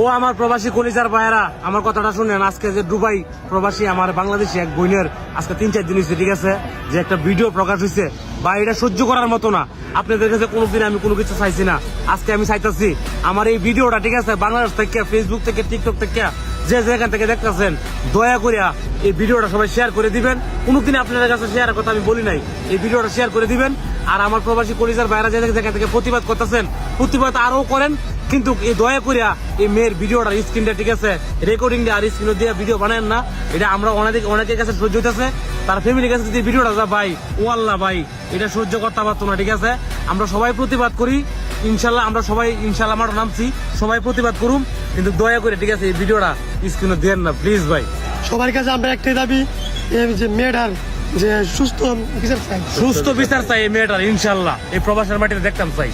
ও আমার প্রবাসী কলিজার ভাইয়েরা, আমার কথাটা শুনেন। আজকে যে দুবাই প্রবাসী, আমার বাংলাদেশি এক বইনের আজকে তিন, চার দিন হয়েছে, ঠিক আছে? যে একটা ভিডিও প্রকাশ হয়েছে। বা এটা সহ্য করার মতো না। আপনাদের কাছে কোনোদিন আমি কোনো কিছু চাইছি না। আজকে আমি চাইতেছি, আমার এই ভিডিওটা, ঠিক আছে? বাংলাদেশ থেকে ফেসবুক থেকে টিকটক থেকে যে যেখান থেকে দেখতেছেন, দয়া করিয়া এই ভিডিওটা সবাই শেয়ার করে দিবেন। কোনোদিন আপনাদের কাছে শেয়ার কথা আমি বলি নাই। এই ভিডিওটা শেয়ার করে দিবেন। আর আমার প্রবাসী কলিজার বাইরে যে যেখান থেকে প্রতিবাদ করতেছেন, প্রতিবাদ আরও করেন। কিন্তু এই দয়া করিয়া এই মেয়ের ভিডিওটা স্ক্রিনটা ঠিক আছে রেকর্ডিং আর স্ক্রিন দিয়ে ভিডিও বানায় না। এটা আমরা অনেক অনেকের কাছে সহ্য হইতেছে। তার ফ্যামিলির কাছে যদি ভিডিওটা যা ভাই, ও আল্লাহ ভাই, এটা সহ্য করতে পারতো না, ঠিক আছে? আমরা সবাই প্রতিবাদ করি। ইনশাল্লাহ আমরা সবাই ইনশাল্লাহ আমার নামছি। সবাই প্রতিবাদ করুন কিন্তু দয়া করে ঠিক আছে এই ভিডিওটা স্ক্রিনে দেন না প্লিজ ভাই। সবার কাছে আমরা একটাই দাবি এই যে মেয়েটার যে সুস্থ বিচার চাই। সুস্থ বিচার চাই এই মেয়েটার ইনশাল্লাহ। এই প্রবাসের মাটিতে দেখতাম চাই।